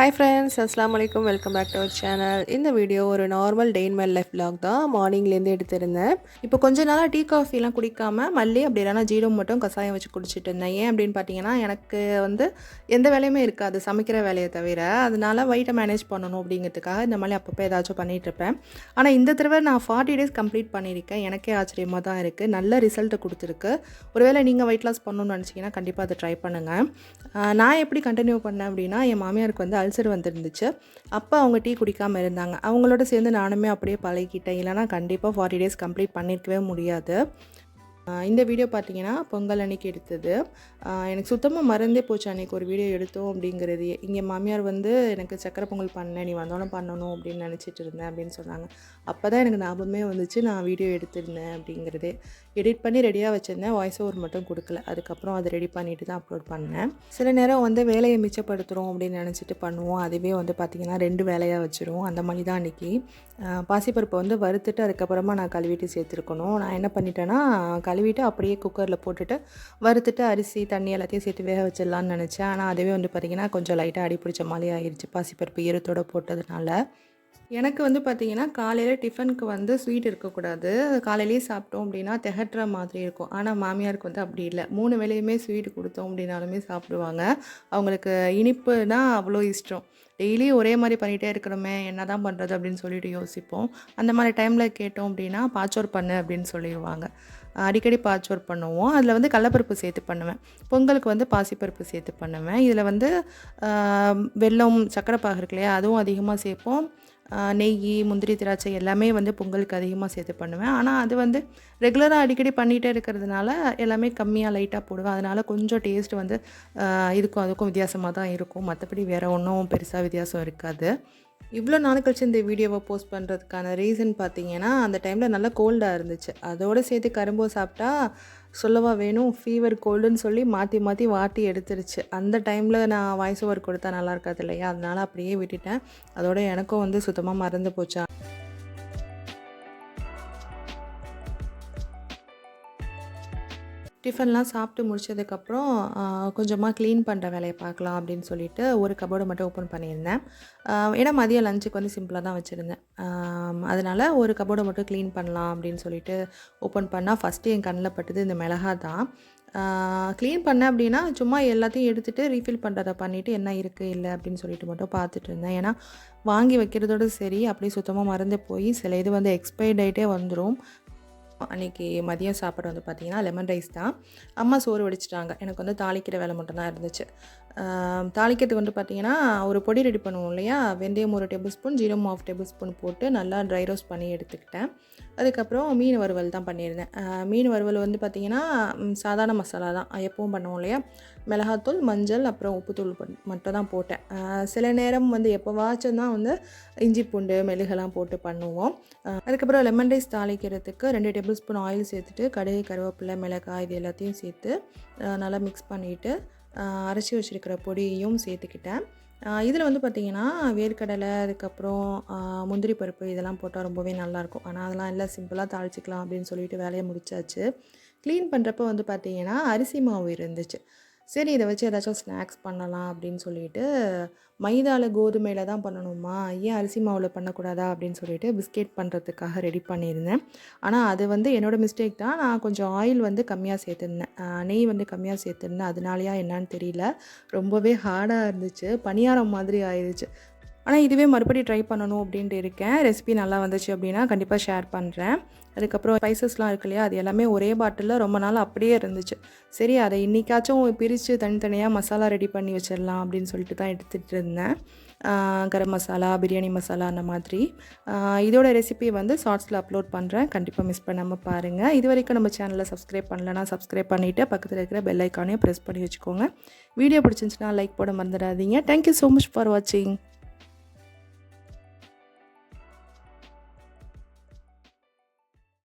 Hi friends அஸ்லாம் வலைக்கம் welcome back to our channel இந்த வீடியோ ஒரு normal day in my life vlog தான். மார்னிங்லேருந்து எடுத்திருந்தேன். இப்போ கொஞ்ச நாளாக டீ காஃபிலாம் குடிக்காம மல்லி அப்படி இல்லைனா ஜீரம் மட்டும் கசாயம் வச்சு குடிச்சிட்டு இருந்தேன். ஏன் அப்படின்னு பார்த்தீங்கன்னா எனக்கு வந்து எந்த வேலையுமே இருக்காது. சமைக்கிற வேலையை தவிர. அதனால வயிட்டை மேனேஜ் பண்ணணும் அப்படிங்கிறதுக்காக இந்த மாதிரி அப்பப்போ ஏதாச்சும் பண்ணிகிட்ருப்பேன் இருப்பேன். ஆனால் இந்த தடவை நான் ஃபார்ட்டி டேஸ் கம்ப்ளீட் பண்ணியிருக்கேன். எனக்கே ஆச்சரியமாக தான் இருக்குது நல்ல ரிசல்ட்டை கொடுத்துருக்கு. ஒருவேளை நீங்கள் வெயிட் லாஸ் பண்ணணும்னு நினச்சிங்கன்னா கண்டிப்பாக அதை ட்ரை பண்ணுங்கள் நான் எப்படி கண்டினியூ பண்ணேன் அப்படின்னா என் மாமியாருக்கு வந்து அல்சர் வந்துருந்துச்சு. அப்போ அவங்க டீ குடிக்காமல் இருந்தாங்க. அவங்களோட சேர்ந்து நானுமே அப்படியே பழகிட்டேன் இல்லைனா கண்டிப்பாக ஃபார்ட்டி டேஸ் கம்ப்ளீட் பண்ணியிருக்கவே முடியாது. இந்த வீடியோ பார்த்தீங்கன்னா பொங்கல் அன்னைக்கு எடுத்தது. எனக்கு சுத்தமாக மறந்தே போச்சு அன்றைக்கி ஒரு வீடியோ எடுத்தோம் அப்படிங்கிறது. இங்கே மாமியார் வந்து எனக்கு சக்கரை பொங்கல் பண்ணேன் நீ வந்தோடனே பண்ணணும் அப்படின்னு நினச்சிட்டு இருந்தேன் அப்படின்னு சொன்னாங்க. அப்போ தான் எனக்கு ஞாபகமே வந்துச்சு நான் வீடியோ எடுத்திருந்தேன் அப்படிங்கிறதே. எடிட் பண்ணி ரெடியாக வச்சுருந்தேன். வாய்ஸ் ஓவர் மட்டும் கொடுக்கல. அதுக்கப்புறம் அதை ரெடி பண்ணிட்டு தான் அப்லோட் பண்ணேன். சில நேரம் வந்து வேலையை மிச்சப்படுத்துகிறோம் அப்படின்னு நினச்சிட்டு பண்ணுவோம். அதுவே வந்து பார்த்திங்கன்னா ரெண்டு வேலையாக வச்சுருவோம். அந்த மாதிரி தான் அன்றைக்கி பாசிப்பருப்பை வந்து வறுத்துட்டு அதுக்கப்புறமா நான் கழுவிட்டு சேர்த்துருக்கணும். நான் என்ன பண்ணிட்டேன்னா கழுவிட்டு அப்படியே குக்கரில் போட்டுட்டு வறுத்துட்டு அரிசி தண்ணி எல்லாத்தையும் சேர்த்து வேக வச்சிடலான்னு நினச்சேன். ஆனால் அதுவே வந்து பார்த்திங்கன்னா கொஞ்சம் லைட்டாக அடி பிடிச்ச மாதிரி ஆயிடுச்சு பாசிப்பருப்பு ஈரத்தோடு போட்டதுனால. எனக்கு வந்து பார்த்திங்கன்னா காலையில் டிஃபனுக்கு வந்து ஸ்வீட் இருக்கக்கூடாது. காலையிலேயே சாப்பிட்டோம் அப்படின்னா திகட்டுற மாதிரி இருக்கும். ஆனால் மாமியாருக்கு வந்து அப்படி இல்லை. மூணு வேளையுமே ஸ்வீட் கொடுத்தோம் அப்படின்னாலுமே சாப்பிடுவாங்க. அவங்களுக்கு இனிப்புனா அவ்வளோ இஷ்டம். டெய்லி ஒரே மாதிரி பண்ணிகிட்டே இருக்கிறோமே என்ன தான் பண்ணுறது அப்படின்னு சொல்லிட்டு யோசிப்போம். அந்த மாதிரி டைமில் கேட்டோம் அப்படின்னா பாச்சோர் பண்ணு அப்படின்னு சொல்லிடுவாங்க. அடிக்கடி பாச்சோர் பண்ணுவோம். அதில் வந்து கடலப்பருப்பு சேர்த்து பண்ணுவேன். பொங்கலுக்கு வந்து பாசிப்பருப்பு சேர்த்து பண்ணுவேன். இதில் வந்து வெல்லம் சக்கரை பாகு இருக்கு இல்லையா அதுவும் அதிகமாக சேர்ப்போம். நெய் முந்திரி திராட்சை எல்லாமே வந்து பொங்கலுக்கு அதிகமாக சேர்த்து பண்ணுவேன். ஆனால் அது வந்து ரெகுலராக அடிக்கடி பண்ணிகிட்டே இருக்கிறதுனால எல்லாமே கம்மியாக லைட்டாக போடுவேன். அதனால் கொஞ்சம் டேஸ்ட் வந்து இதுக்கும் அதுக்கும் வித்தியாசமாக தான் இருக்கும். மற்றபடி வேறு ஒன்றும் பெருசாக வித்தியாசம் இருக்காது. இவ்வளோ நாள் கழிச்சு இந்த வீடியோவை போஸ்ட் பண்ணுறதுக்கான ரீசன் பார்த்தீங்கன்னா அந்த டைமில் நல்லா கோல்டாக இருந்துச்சு. அதோடு சேர்த்து கரும்பு சாப்பிட்டா சொல்லவா வேணும்? ஃபீவர் கோல்டுன்னு சொல்லி மாற்றி மாற்றி வாட்டி எடுத்துருச்சு. அந்த டைமில் நான் வாய்ஸ் ஓவர் கொடுத்தா நல்லா இருக்காது இல்லையா? அதனால அப்படியே விட்டுட்டேன். அதோட எனக்கும் வந்து சுத்தமாக மறந்து போச்சா? டிஃபன்லாம் சாப்பிட்டு முடிச்சதுக்கப்புறம் கொஞ்சமாக க்ளீன் பண்ணுற வேலையை பார்க்கலாம் அப்படின்னு சொல்லிட்டு ஒரு கபோர்டை மட்டும் ஓப்பன் பண்ணியிருந்தேன். ஏன்னா மதியம் லஞ்சுக்கு வந்து சிம்பிளாக தான் வச்சுருந்தேன். அதனால் ஒரு கபோர்டை மட்டும் க்ளீன் பண்ணலாம் அப்படின்னு சொல்லிட்டு ஓப்பன் பண்ணால் ஃபஸ்ட்டு என் கண்ணில் பட்டது இந்த மிளகா தான். க்ளீன் பண்ணேன் அப்படின்னா சும்மா எல்லாத்தையும் எடுத்துகிட்டு ரீஃபில் பண்ணுறதை பண்ணிவிட்டு என்ன இருக்குது இல்லை அப்படின்னு சொல்லிட்டு மட்டும் பார்த்துட்டு இருந்தேன். ஏன்னா வாங்கி வைக்கிறதோட சரி அப்படியே சுத்தமாக மறந்து போய் சில இது வந்து எக்ஸ்பைர்ட் ஆகிட்டே வந்துடும் அன்றைக்கி மதியம் சாப்பாடு வந்து பார்த்திங்கன்னா லெமன் ரைஸ் தான். அம்மா சோறு வடிச்சிட்டாங்க. எனக்கு வந்து தாளிக்கிற வேலை மட்டும்தான் இருந்துச்சு. தாளிக்கிறதுக்கு வந்து பார்த்திங்கன்னா ஒரு பொடி ரெடி பண்ணுவோம் இல்லையா? வெந்தயம் ஒரு டேபிள் ஸ்பூன் ஜீரம் ஆஃப் டேபிள் ஸ்பூன் போட்டு நல்லா ட்ரை ரோஸ்ட் பண்ணி எடுத்துக்கிட்டேன். அதுக்கப்புறம் மீன் வறுவல் தான் பண்ணியிருந்தேன். மீன் வறுவல் வந்து பார்த்திங்கன்னா சாதாரண மசாலா தான். எப்பவும் பண்ணுவோம் இல்லையா? மிளகாத்தூள் மஞ்சள் அப்புறம் உப்புத்தூள் மட்டும் தான் போட்டேன். சில நேரம் வந்து எப்போவாச்சும் தான் வந்து இஞ்சி பூண்டு மெழுகெல்லாம் போட்டு பண்ணுவோம். அதுக்கப்புறம் லெமன் ரைஸ் தாளிக்கிறதுக்கு ரெண்டு டேபிள் ஸ்பூன் ஆயில் சேர்த்துட்டு கடுகு கருவேப்பிலை மிளகாய் இது எல்லாத்தையும் சேர்த்து நல்லா மிக்ஸ் பண்ணிவிட்டு அரைச்சி வச்சுருக்கிற பொடியையும் சேர்த்துக்கிட்டேன். இதில் வந்து பார்த்திங்கன்னா வேர்க்கடலை அதுக்கப்புறம் முந்திரி பருப்பு இதெல்லாம் போட்டால் ரொம்பவே நல்லாயிருக்கும். ஆனால் அதெல்லாம் இல்லை சிம்பிளாக தாளிச்சிக்கலாம் அப்படின்னு சொல்லிட்டு வேலையை முடிச்சாச்சு. க்ளீன் பண்ணுறப்ப வந்து பார்த்திங்கன்னா அரிசி மாவு இருந்துச்சு. சரி இதை வச்சு ஏதாச்சும் ஸ்நாக்ஸ் பண்ணலாம் அப்படின்னு சொல்லிட்டு மைதாவில் கோதுமையில் தான் பண்ணணுமா? ஏன் அரிசி மாவில் பண்ணக்கூடாதா? அப்படின்னு சொல்லிட்டு பிஸ்கெட் பண்ணுறதுக்காக ரெடி பண்ணியிருந்தேன். ஆனால் அது வந்து என்னோடய மிஸ்டேக் தான். நான் கொஞ்சம் ஆயில் வந்து கம்மியாக சேர்த்துருந்தேன். நெய் வந்து கம்மியாக சேர்த்துருந்தேன். அதனாலயா என்னன்னு தெரியல. ரொம்பவே ஹார்டாக இருந்துச்சு. பணியாரம் மாதிரி ஆயிடுச்சு ஆனால் இதுவே மறுபடியும் ட்ரை பண்ணணும் அப்படின்ட்டு இருக்கேன். ரெசிபி நல்லா வந்துச்சு அப்படின்னா கண்டிப்பாக ஷேர் பண்ணுறேன் அதுக்கப்புறம் ஸ்பைசஸ்லாம் இருக்கு இல்லையா அது எல்லாமே ஒரே பாட்டிலில் ரொம்ப நாள் அப்படியே இருந்துச்சு. சரி அதை இன்றைக்காச்சும் பிரித்து தனித்தனியாக மசாலா ரெடி பண்ணி வச்சிடலாம் அப்படின்னு சொல்லிட்டு தான் எடுத்துகிட்டு இருந்தேன். கரம் மசாலா பிரியாணி மசாலா அந்த மாதிரி. இதோட ரெசிபி வந்து ஷார்ட்ஸில் அப்லோட் பண்ணுறேன் கண்டிப்பாக மிஸ் பண்ணாமல் பாருங்கள் இது வரைக்கும் நம்ம சேனலில் சப்ஸ்கிரைப் பண்ணலன்னா சப்ஸ்கிரைப் பண்ணிவிட்டு பக்கத்தில் இருக்கிற பெல் ஐக்கானையும் ப்ரெஸ் பண்ணி வச்சுக்கோங்க. வீடியோ பிடிச்சிருந்துச்சுன்னா லைக் போட மறந்துடாதீங்க. தேங்க்யூ ஸோ மச் ஃபார் வாட்சிங்